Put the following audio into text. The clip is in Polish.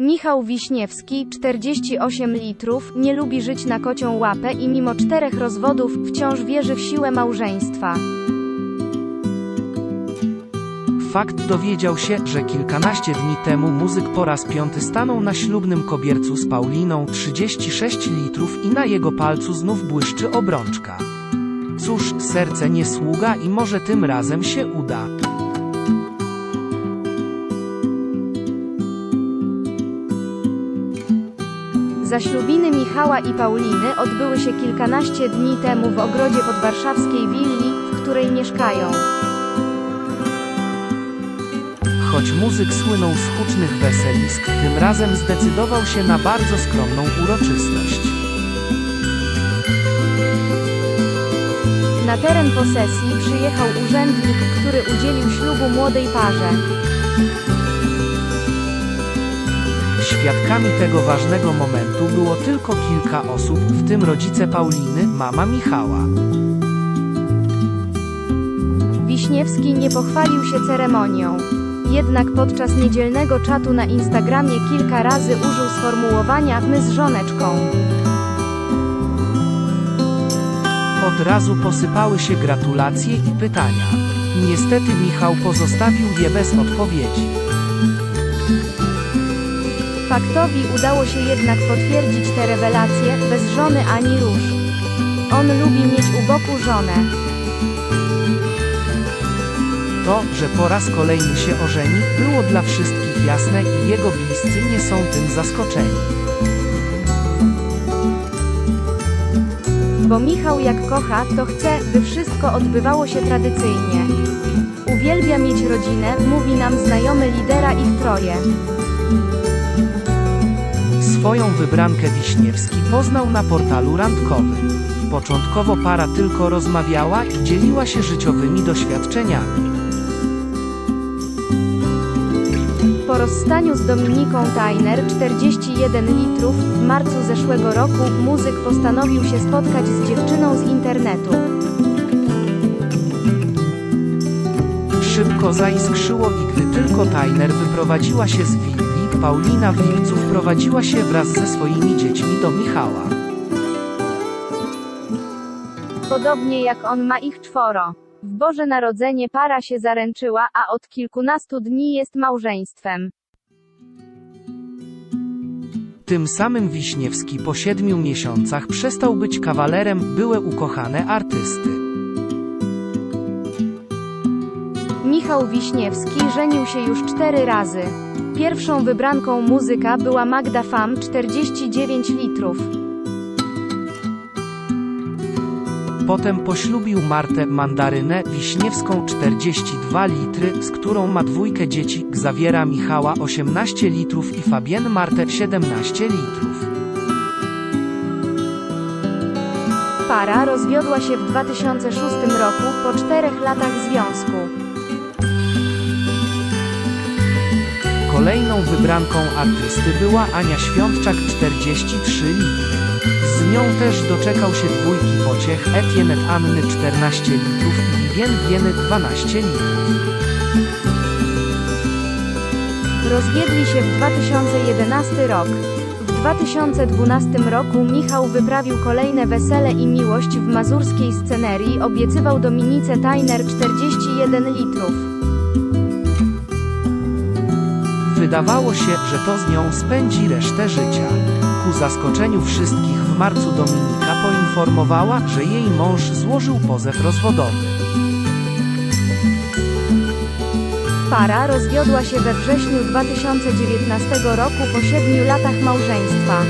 Michał Wiśniewski, 48 litrów, nie lubi żyć na kocią łapę i mimo czterech rozwodów, wciąż wierzy w siłę małżeństwa. Fakt dowiedział się, że kilkanaście dni temu muzyk po raz piąty stanął na ślubnym kobiercu z Pauliną 36 litrów i na jego palcu znów błyszczy obrączka. Cóż, serce nie sługa i może tym razem się uda. Zaślubiny Michała i Pauliny odbyły się kilkanaście dni temu w ogrodzie podwarszawskiej willi, w której mieszkają. Choć muzyk słynął z hucznych weselisk, tym razem zdecydował się na bardzo skromną uroczystość. Na teren posesji przyjechał urzędnik, który udzielił ślubu młodej parze. Świadkami tego ważnego momentu było tylko kilka osób, w tym rodzice Pauliny, mama Michała. Wiśniewski nie pochwalił się ceremonią. Jednak podczas niedzielnego czatu na Instagramie kilka razy użył sformułowania my z żoneczką. Od razu posypały się gratulacje i pytania. Niestety Michał pozostawił je bez odpowiedzi. Faktowi udało się jednak potwierdzić te rewelacje, bez żony ani róż. On lubi mieć u boku żonę. To, że po raz kolejny się ożeni, było dla wszystkich jasne i jego bliscy nie są tym zaskoczeni. Bo Michał jak kocha, to chce, by wszystko odbywało się tradycyjnie. Uwielbia mieć rodzinę, mówi nam znajomy lidera ich troje. Swoją wybrankę Wiśniewski poznał na portalu randkowym. Początkowo para tylko rozmawiała i dzieliła się życiowymi doświadczeniami. Po rozstaniu z Dominiką Tajner 41 litrów w marcu zeszłego roku muzyk postanowił się spotkać z dziewczyną z internetu. Szybko zaiskrzyło i gdy tylko Tajner wyprowadziła się z willi, Paulina w lipcu wprowadziła się wraz ze swoimi dziećmi do Michała. Podobnie jak on ma ich czworo. W Boże Narodzenie para się zaręczyła, a od kilkunastu dni jest małżeństwem. Tym samym Wiśniewski po siedmiu miesiącach przestał być kawalerem byłe ukochane artysty. Michał Wiśniewski żenił się już cztery razy. Pierwszą wybranką muzyka była Magda Fam 49 litrów. Potem poślubił Martę Mandarynę Wiśniewską 42 litry, z którą ma dwójkę dzieci, Xaviera Michała 18 litrów i Fabienne Martę 17 litrów. Para rozwiodła się w 2006 roku po czterech latach związku. Kolejną wybranką artysty była Ania Świątczak 43 litry. Z nią też doczekał się dwójki pociech Etienne Anny 14 litrów i Vivien Wieny 12 litrów. Rozwiedli się w 2011 rok. W 2012 roku Michał wyprawił kolejne wesele i miłość w mazurskiej scenerii, obiecywał Dominice Tajner 41 litrów. Wydawało się, że to z nią spędzi resztę życia. Ku zaskoczeniu wszystkich w marcu Dominika poinformowała, że jej mąż złożył pozew rozwodowy. Para rozwiodła się we wrześniu 2019 roku po 7 latach małżeństwa.